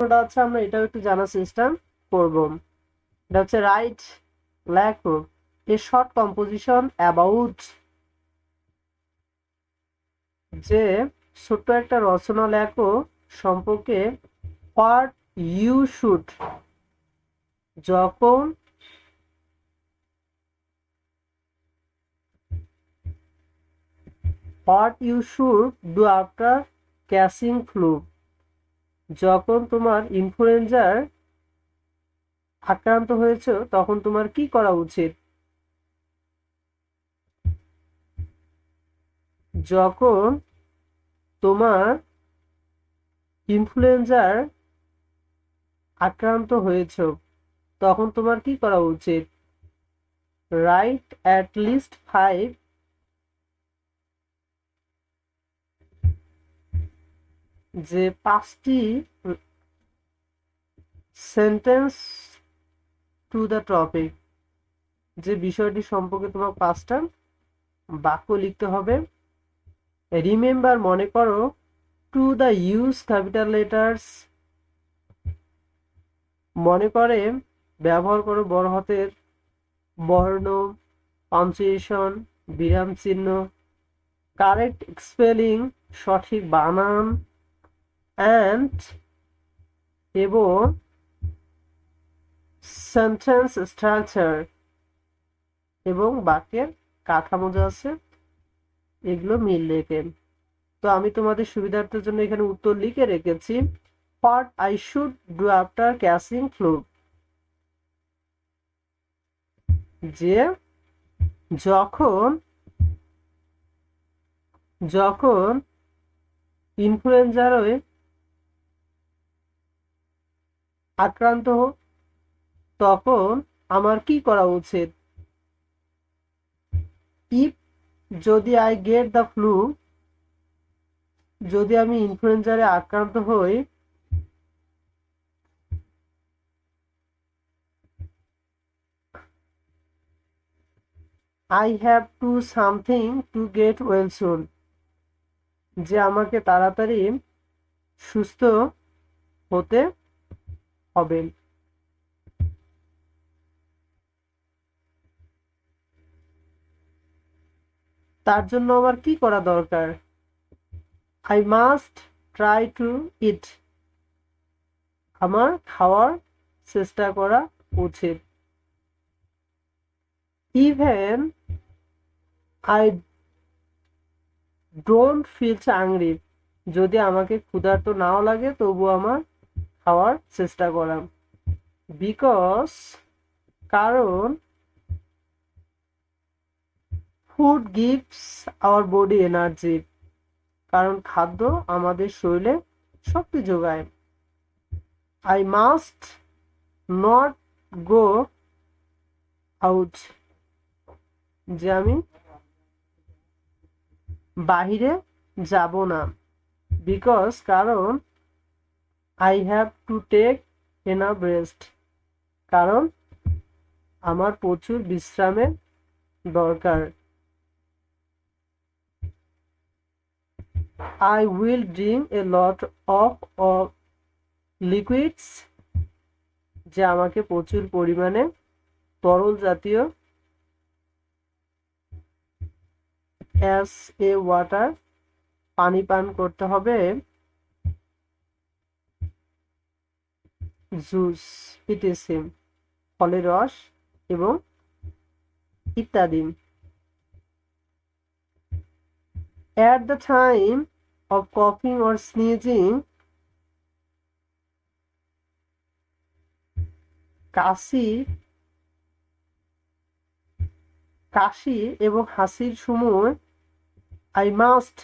ওটা হচ্ছে, আমরা এটাও একটু জানার চেষ্টা করব। এটা হচ্ছে রাইট লেখো এ শর্ট কম্পোজিশন অ্যাবাউট যে ছোট্ট একটা রচনা লেখো সম্পর্কে হোয়াট ইউ শুড যখন what you should do after catching flu যখন তোমার ইনফ্লুয়েঞ্জার আক্রান্ত হয়েছে, তখন তোমার কি করা উচিত? যখন তোমার ইনফ্লুয়েঞ্জার আক্রান্ত হয়েছ, তখন তোমার কি করা উচিত? রাইট অ্যাট লিস্ট ফাইভ যে পাঁচটি সেন্টেন্স টু দ্য টপিক যে বিষয়টি সম্পর্কে তোমার পাঁচটা বাক্য লিখতে হবে। রিমেম্বার মনে করো to the use capital letters মনে করে ব্যবহার করো বড় হাতের বর্ণ পাঞ্চুয়েশন বিরাম চিহ্ন কারেক্ট স্পেলিং সঠিক বানান অ্যান্ড এবং সেন্টেন্স স্ট্রাকচার এবং বাক্যের কাঠামো যা আছে, এগুলো মিল রেখে। তো আমি তোমাদের সুবিধার্থের জন্য এখানে উত্তর লিখে রেখেছি what I should do after catching flu যে যখন যখন ইনফ্লুয়েঞ্জার আক্রান্ত হোক, তখন আমার কি করা উচিত? ইফ যদি আই গেট দ্য ফ্লু যদি আমি ইনফ্লুয়েঞ্জারে আক্রান্ত হই I have to something to get well soon যে আমাকে তাড়াতাড়ি সুস্থ হতে হবে। তার জন্য আমার কি করা দরকার? I must try to eat আমার খাওয়ার চেষ্টা করা উচিত। ইভেন আই ডোন্ট ফিল চাংরি যদি আমাকে ক্ষুধার্ত নাও লাগে, তবু আমার খাওয়ার চেষ্টা করা বিকজ কারণ food gives our body energy কারণ খাদ্য আমাদের শরীরে শক্তি যোগায়। I must not go out যে আমি বাহিরে যাব না। বিকজ কারণ I have to take enough rest কারণ আমার প্রচুর বিশ্রামের দরকার। I will drink a lot of of liquids যা আমাকে প্রচুর পরিমাণে তরল জাতীয় অ্যাস এ ওয়াটার পানি পান করতে হবে। জুস ইটিসি ফলের রস এবং ইত্যাদি। At the time of coughing or sneezing, কাশি কাশি এবং হাসির সময় আই মাস্ট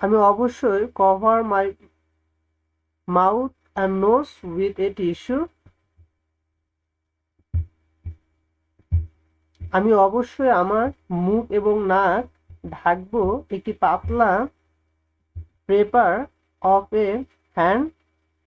আমি অবশ্যই cover my mouth and nose with a tissue. আমি অবশ্যই আমার মুখ এবং নাক ঢাকবো একটি পাতলা পেপার অফ এ হ্যান্ড